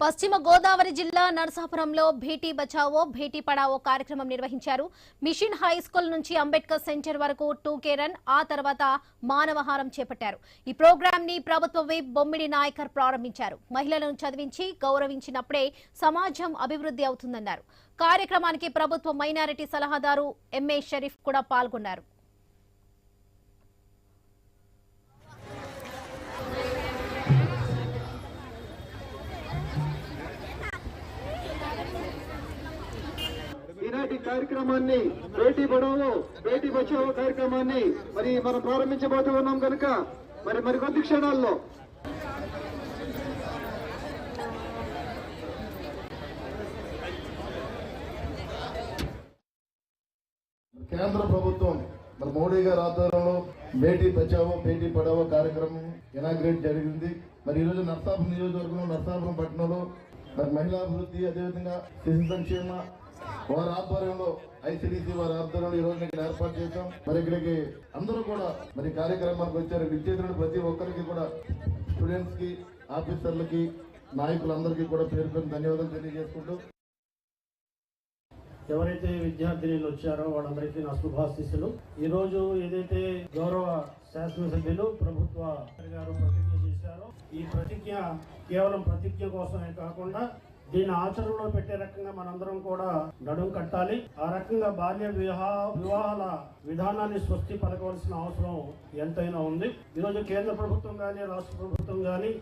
పశ్చిమ గోదావరి జిల్లా నరసాపురంలో భేటీ బచావో భేటీ పడావో కార్యక్రమం నిర్వహించారు. మిషన్ హై స్కూల్ నుంచి అంబేద్కర్ సెంటర్ వరకు టూకే రన్ ఆ తర్వాత మానవహారం చేపట్టారు. ఈ ప్రోగ్రాం ని ప్రభుత్వ విప్ బొమ్మిడి నాయకర్ ప్రారంభించారు. మహిళలను చదివించి గౌరవించినప్పుడే సమాజం అభివృద్ధి అవుతుందన్నారు. కార్యక్రమానికి ప్రభుత్వ మైనారిటీ సలహాదారు ఎంఏ షరీఫ్ కూడా పాల్గొన్నారు. ఈనాటి కార్యక్రమాన్ని బేటీ బడావో బేటీ బచావో కార్యక్రమాన్ని మరి మనం ప్రారంభించబోతూ ఉన్నాం కనుక మరి మరికొద్ది క్షణాల్లో. కేంద్ర ప్రభుత్వం మరి మోడీ గారి ఆధ్వర్యంలో బేటీ బచావో బేటీ పడావో కార్యక్రమం ఇనాగ్రేట్ జరిగింది. మరి ఈరోజు నర్సాపురం నియోజకవర్గంలో నర్సాపురం పట్టణంలో మరి మహిళా అభివృద్ధి అదేవిధంగా శిశు సంక్షేమ వారి ఆధ్వర్యంలో ఐసిడిసి వారి ఆధ్వర్యంలో ఈ రోజు ఇక్కడ ఏర్పాటు చేశాం. మరి ఇక్కడికి అందరూ కూడా మరి కార్యక్రమానికి వచ్చారు. విద్యార్థులు ప్రతి ఒక్కరికి కూడా స్టూడెంట్స్కి ఆఫీసర్లకి నాయకులందరికీ కూడా పేరు పేరు ధన్యవాదాలు తెలియజేసుకుంటూ. ఎవరైతే విద్యార్థినిలు వచ్చారో వాళ్ళందరికీ నా శుభాశీస్సులు. ఈ రోజు ఏదైతే గౌరవ శాసనసభ్యులు ప్రభుత్వ గారు ప్రతిజ్ఞ చేశారో ఈ ప్రతిజ్ఞ కేవలం ప్రతిజ్ఞ కోసమే కాకుండా దీన్ని ఆచరణలో పెట్టే రకంగా మనందరం కూడా నడుం కట్టాలి. ఆ రకంగా బాల్య వివాహ వివాహాల విధానాన్ని స్వస్తి పలకవలసిన అవసరం ఎంతైనా ఉంది. ఈరోజు కేంద్ర ప్రభుత్వం కానీ రాష్ట్ర ప్రభుత్వం కానీ